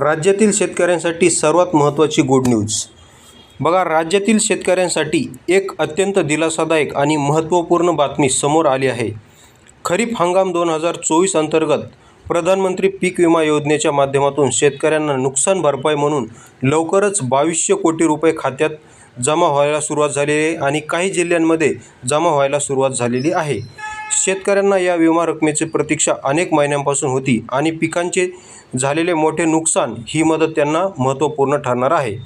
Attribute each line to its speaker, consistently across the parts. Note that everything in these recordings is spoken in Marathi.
Speaker 1: राज्यातील शेतकऱ्यांसाठी सर्वात महत्त्वाची गुड न्यूज बघा राज्यातील शेतकऱ्यांसाठी एक अत्यंत दिलासादायक आणि महत्त्वपूर्ण बातमी समोर आली आहे. खरीप हंगाम दोन हजार चोवीस अंतर्गत प्रधानमंत्री पीक विमा योजनेच्या माध्यमातून शेतकऱ्यांना नुकसान भरपाई म्हणून लवकरच बावीसशे कोटी रुपये खात्यात जमा व्हायला सुरुवात झालेली आहे आणि काही जिल्ह्यांमध्ये जमा व्हायला सुरुवात झालेली आहे. शेतकऱ्यांना या विमा रकमेची प्रतीक्षा अनेक महिन्यांपासून होती आणि पिकांचे झालेले मोठे नुकसान ही मदत त्यांना महत्त्वपूर्ण ठरणार आहे.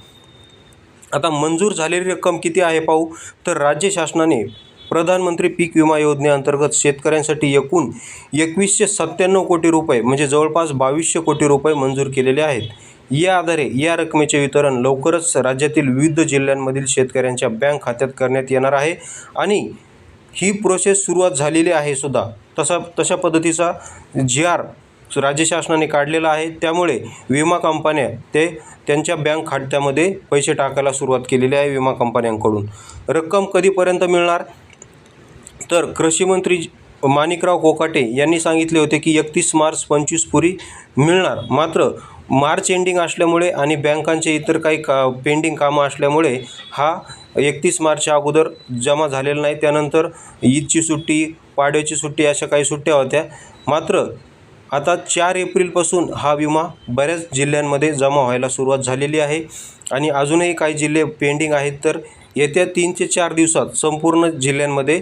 Speaker 1: आता मंजूर झालेली रक्कम किती आहे पाहू? तर राज्य शासनाने प्रधानमंत्री पीक विमा योजनेअंतर्गत शेतकऱ्यांसाठी एकूण एकवीसशे सत्त्याण्णव कोटी रुपये म्हणजे जवळपास बावीसशे कोटी रुपये मंजूर केलेले आहेत. या आधारे या रकमेचे वितरण लवकरच राज्यातील विविध जिल्ह्यांमधील शेतकऱ्यांच्या बँक खात्यात करण्यात येणार आहे आणि ही प्रोसेस सुरुवात झालेली आहे सुद्धा. तसा तशा पद्धतीचा जी आर राज्य शासनाने काढलेला आहे. त्यामुळे विमा कंपन्या ते त्यांच्या बँक खात्यामध्ये पैसे टाकायला सुरुवात केलेली आहे विमा कंपन्यांकडून. रक्कम कधीपर्यंत मिळणार? तर कृषीमंत्री माणिकराव कोकाटे यांनी सांगितले होते की एकतीस मार्च पंचवीस पुरी मिळणार. मात्र मार्च एंडिंग असल्यामुळे आणि बँकांचे इतर काही का पेंडिंग कामं असल्यामुळे हा एकतीस मार्चच्या अगोदर जमा झालेला नाही. त्यानंतर ईदची सुट्टी पाडव्याची सुट्टी अशा काही सुट्ट्या होत्या. मात्र आता चार एप्रिलपासून हा विमा बऱ्याच जिल्ह्यांमध्ये जमा व्हायला सुरुवात झालेली आहे. आणि अजूनही काही जिल्हे पेंडिंग आहेत. तर येत्या तीन ते चार दिवसात संपूर्ण जिल्ह्यांमध्ये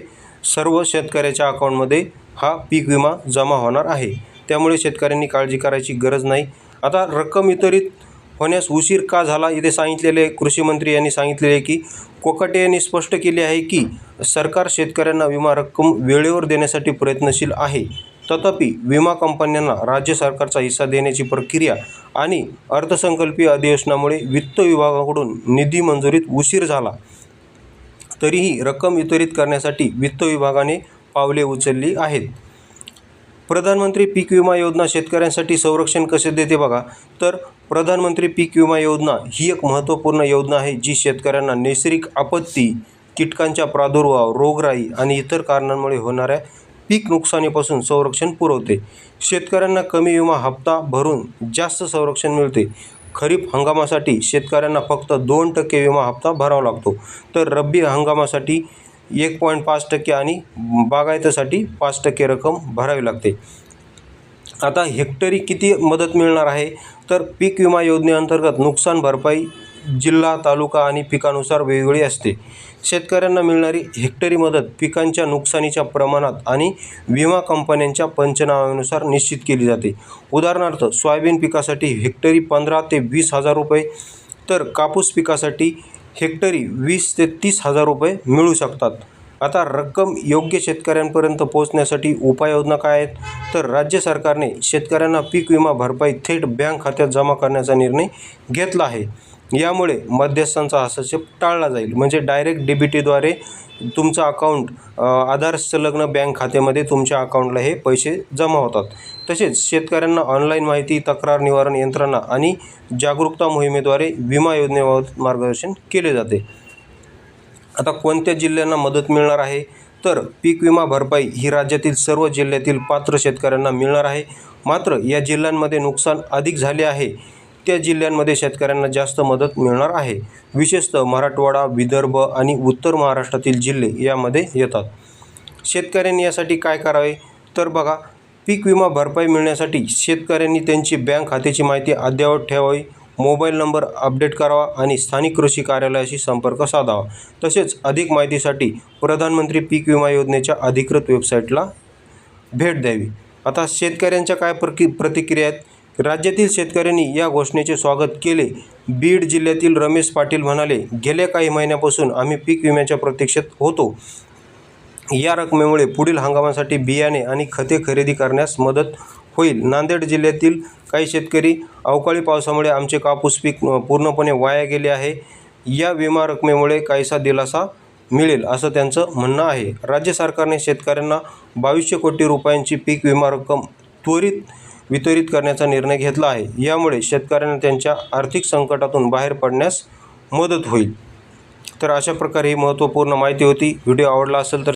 Speaker 1: सर्व शेतकऱ्याच्या अकाउंटमध्ये हा पीक विमा जमा होणार आहे. त्यामुळे शेतकऱ्यांनी काळजी करायची गरज नाही. आता रक्कम वितरित होण्यास उशीर का झाला? इथे सांगितलेले कृषी मंत्री यांनी सांगितलेले आहे की कोकाटे यांनी स्पष्ट केले आहे की सरकार शेतकऱ्यांना विमा रक्कम वेळेवर देण्यासाठी प्रयत्नशील आहे. तथापि विमा कंपन्यांना राज्य सरकारचा हिस्सा देण्याची प्रक्रिया आणि अर्थसंकल्पीय अधिवेशनामुळे वित्त विभागाकडून निधी मंजुरीत उशीर झाला. तरीही रक्कम वितरित करण्यासाठी वित्त विभागाने पावले उचलली आहेत. प्रधानमंत्री पीक विमा योजना शेतकऱ्यांसाठी संरक्षण कसे देते बघा? तर प्रधानमंत्री पीक विमा योजना ही एक महत्त्वपूर्ण योजना आहे जी शेतकऱ्यांना नैसर्गिक आपत्ती कीटकांच्या प्रादुर्भाव रोगराई आणि इतर कारणांमुळे होणाऱ्या पीक नुकसानीपासून संरक्षण पुरवते. शेतकऱ्यांना कमी विमा हप्ता भरून जास्त संरक्षण मिळते. खरीप हंगामासाठी शेतकऱ्यांना फक्त दोन टक्के विमा हप्ता भरावा लागतो. तर रब्बी हंगामासाठी एक पॉईंट पाच टक्के आणि बागायतीसाठी पाच टक्के रक्कम भरावी लागते. आता हेक्टरी किती मदत मिळणार आहे? तर पीक विमा योजनेअंतर्गत नुकसान भरपाई जिल्हा तालुका आणि पिकानुसार वेगवेगळी असते. शेतकऱ्यांना मिळणारी हेक्टरी मदत पिकांच्या नुकसानीच्या प्रमाणात आणि विमा कंपन्यांच्या पंचनाम्यानुसार निश्चित केली जाते. उदाहरणार्थ सोयाबीन पिकासाठी हेक्टरी पंधरा ते वीस हजार रुपये तर कापूस पिकासाठी हेक्टरी वीस ते तीस हजार रुपये मिळू शकतात. आता रक्कम योग्य शेतकऱ्यांपर्यंत पोहोचण्यासाठी उपाययोजना काय आहेत? तर राज्य सरकारने शेतकऱ्यांना पीक विमा भरपाई थेट बँक खात्यात जमा करण्याचा निर्णय घेतला आहे. यामुळे मध्यस्थांचा हस्तक्षेप टाळला जाईल. म्हणजे डायरेक्ट डीबीटीद्वारे तुमचं अकाउंट आधार संलग्न बँक खात्यामध्ये तुमच्या अकाउंटला हे पैसे जमा होतात. तसेच शेतकऱ्यांना ऑनलाईन माहिती तक्रार निवारण यंत्रणा आणि जागरूकता मोहिमेद्वारे विमा योजनेबाबत मार्गदर्शन केले जाते. आता कोणत्या जिल्ह्यांना मदत मिळणार आहे? तर पीक विमा भरपाई ही राज्यातील सर्व जिल्ह्यातील पात्र शेतकऱ्यांना मिळणार आहे. मात्र या जिल्ह्यांमध्ये नुकसान अधिक झाले आहे. त्या जिल्ह्यांमध्ये शेतकऱ्यांना जास्त मदत मिळणार आहे. विशेषतः मराठवाडा विदर्भ आणि उत्तर महाराष्ट्रातील जिल्हे यामध्ये येतात. शेतकऱ्यांनी यासाठी काय करावे? तर बघा पीक विमा भरपाई मिळण्यासाठी शेतकऱ्यांनी त्यांची बँक खात्याची माहिती अद्ययावत ठेवावी. मोबाईल नंबर अपडेट करावा आणि स्थानिक कृषी कार्यालयाशी संपर्क साधावा. तसेच अधिक माहितीसाठी प्रधानमंत्री पीक विमा योजनेच्या अधिकृत वेबसाईटला भेट द्यावी. आता शेतकऱ्यांच्या काय प्रकि प्रतिक्रिया आहेत? राज्यातील शेतकऱ्यांनी या घोषणेचे स्वागत केले. बीड जिल्ह्यातील रमेश पाटील म्हणाले गेल्या काही महिन्यापासून आम्ही पीक विम्याच्या प्रतीक्षेत होतो. या रकमेमुळे पुढील हंगामासाठी बियाणे आणि खते खरेदी करण्यास मदत होईल. नांदेड जिल्ह्यातील काही शेतकरी अवकाळी पावसामुळे आमचे कापूस पीक पूर्णपणे वाया गेले आहे. या विमा रकमेमुळे काहीसा दिलासा मिळेल असं त्यांचं म्हणणं आहे. राज्य सरकारने शेतकऱ्यांना बावीसशे कोटी रुपयांची पीक विमा रक्कम त्वरित वितरित करण्याचा निर्णय घेतला आहे. यामुळे शेतकऱ्यांना त्यांच्या आर्थिक संकटातून बाहेर पडण्यास मदत होईल. तर अशा प्रकारे ही महत्त्वपूर्ण माहिती होती. व्हिडिओ आवडला असेल तर